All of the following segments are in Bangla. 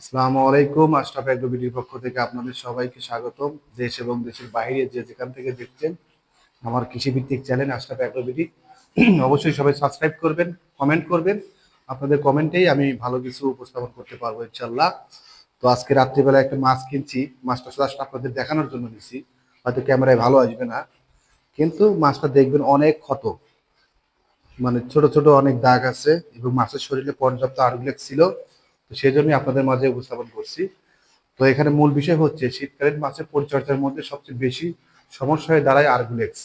আসসালামু আলাইকুম, আশরাফ এগ্রোবিটির পক্ষ থেকে আপনাদের সবাইকে স্বাগতম। দেশ এবং দেশের বাইরে যে যেখান থেকে দেখছেন আমার কৃষিভিত্তিক চ্যানেল আশরাফ এগ্রোবিটি অবশ্যই সবাই সাবস্ক্রাইব করবেন, কমেন্ট করবেন। আপনাদের কমেন্টেই আমি ভালো কিছু উপস্থাপন করতে পারব ইনশাল্লাহ তো আজকে রাত্রিবেলা একটা মাছ কিনছি, মাছটা জাস্ট আপনাদের দেখানোর জন্য নিছি, হয়তো ক্যামেরায় ভালো আসবে না। কিন্তু মাছটা দেখবেন অনেক ক্ষত মানে ছোট ছোট অনেক দাগ আছে এবং মাছের শরীরে পর্যাপ্ত আর্গুলেক্স ছিল। তো সেই জন্যই আপনাদের মাঝে উপস্থাপন করছি। তো এখানে মূল বিষয় হচ্ছে, শীতকালীন মাছের পরিচর্যার মধ্যে সবচেয়ে বেশি সমস্যা হয়ে দাঁড়ায় আর্গুলেক্স।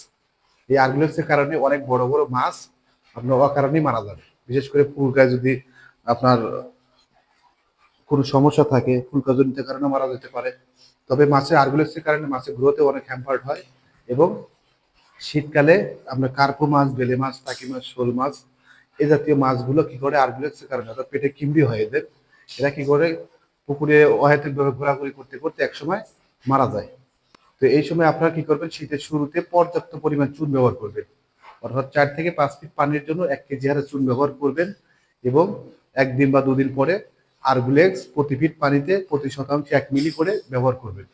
এই আর্গুলেক্সের কারণে অনেক বড় বড় মাছ আপনার অকারণেই মারা যাবে। বিশেষ করে ফুলকায় যদি আপনার কোনো সমস্যা থাকে ফুলকাজনিত কারণে মারা যেতে পারে। তবে মাছের আর্গুলেক্সের কারণে মাছের গ্রোথে অনেক হ্যাম্পার্ড হয় এবং শীতকালে আমরা কার্পো মাছ, বেলে মাছ, টাকি মাছ, শোল মাছ এই জাতীয় মাছগুলো কি করে আর্গুলেক্সের কারণে, অর্থাৎ পেটে কিমড়ি হয় এদের এরা কি করে? পুকুরে অহেতুকভাবে ঘোরাঘুরি করতে করতে একসময় মারা যায়। তো এই সময় আপনারা কি করবেন? শীতের শুরুতে পর্যাপ্ত পরিমাণ চুন ব্যবহার করবেন। অর্থাৎ চার থেকে পাঁচ ফিট পানির জন্য এক কেজি হারে চুন ব্যবহার করবেন এবং একদিন বা দুদিন পরে আর্গুলেক্স প্রতি ফিট পানিতে প্রতি শতাংশ এক মিলি করে ব্যবহার করবেন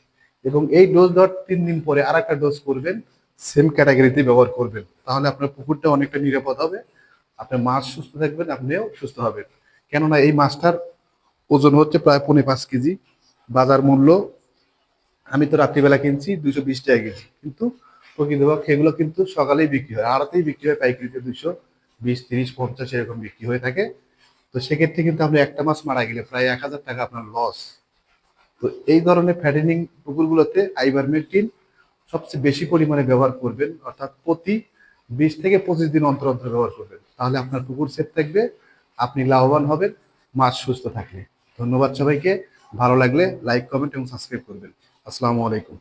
এবং এই ডোজ ধর তিন দিন পরে আর একটা ডোজ করবেন, সেম ক্যাটাগরিতে ব্যবহার করবেন। তাহলে আপনার পুকুরটা অনেকটা নিরাপদ হবে, আপনার মাছ সুস্থ থাকবেন, আপনিও সুস্থ হবেন। কেননা এই মাছটার ওজন হচ্ছে প্রায় পৌনে পাঁচ কেজি। বাজার মূল্য, আমি তো রাত্রিবেলা কিনছি দুশো বিশ টাকা কেজি। কিন্তু প্রকৃতপক্ষে এগুলো কিন্তু সকালেই বিক্রি হয় আড়াতেই বিক্রি হয়, পাইকারিতে দুশো বিশ, তিরিশ, পঞ্চাশ এরকম বিক্রি হয়ে থাকে। তো সেক্ষেত্রে কিন্তু আপনি একটা মাছ মারা গেলে প্রায় এক হাজার টাকা আপনার লস তো এই ধরনের ফ্যাটেনিং পুকুরগুলোতে আইবারমেকটিন সবচেয়ে বেশি পরিমাণে ব্যবহার করবেন, অর্থাৎ প্রতি বিশ থেকে পঁচিশ দিন অন্তর অন্তর ব্যবহার করবেন। তাহলে আপনার পুকুর সেফ থাকবে, আপনি লাভবান হবেন, মাছ সুস্থ থাকলে ধন্যবাদ সবাইকে। ভালো লাগলে লাইক কমেন্ট এবং সাবস্ক্রাইব করবেন। আসসালামু আলাইকুম।